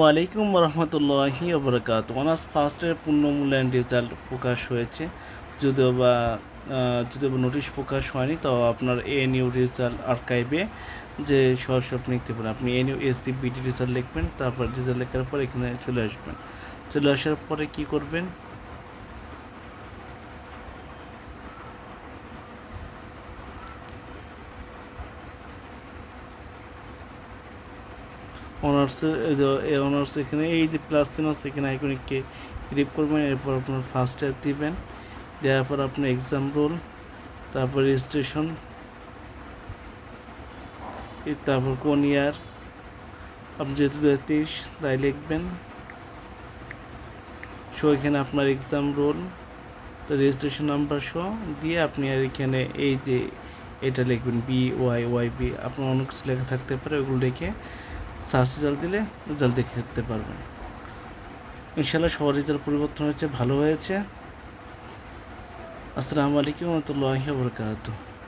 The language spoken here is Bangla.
ওয়ালাইকুম রহমতুল্লাহি ওবরাকাত অনার্স ফার্স্টের পূর্ণ মূল্যায়ন রেজাল্ট প্রকাশ হয়েছে। যদিও বা যদিও নোটিশ প্রকাশ হয়নি, তো আপনার এ ইউ রেজাল্ট আর্কাইভে যে সরাসরি আপনি লিখতে পারেন। আপনি N U S C B D result লিখবেন, তারপর রেজাল্ট লেখার পর এখানে চলে আসবেন। চলে আসার পরে কী করবেন? অনার্সের এই অনার্স এখানে, এই যে প্লাস চিহ্ন আছে এখানে আইকনিককে ক্লিক করবেন, এরপর আপনার ফার্স্ট ইয়ার দিবেন। দেওয়ার পর আপনার এক্সাম রোল তারপর রেজিস্ট্রেশন তারপর কোন ইয়ার আপনি যেহেতু দু হাজার তেইশ, তাই লিখবেন। সো এখানে আপনার এক্সাম রোল তো রেজিস্ট্রেশন নাম্বার সহ দিয়ে আপনি আর এখানে এই যে, এটা লিখবেন বি ওয়াই ওয়াই বি আপনার অনেক কিছু লেখা থাকতে পারে, ওগুলো লিখে সার্চ রেজাল্ট দিলে রেজাল্ট দেখে রাখতে পারবেন। ইনশাল্লাহ সবার রেজাল্ট পরিবর্তন হয়েছে, ভালো হয়েছে। আসসালামু আলাইকুম রহমতুল্লাহ বরকাতুহ।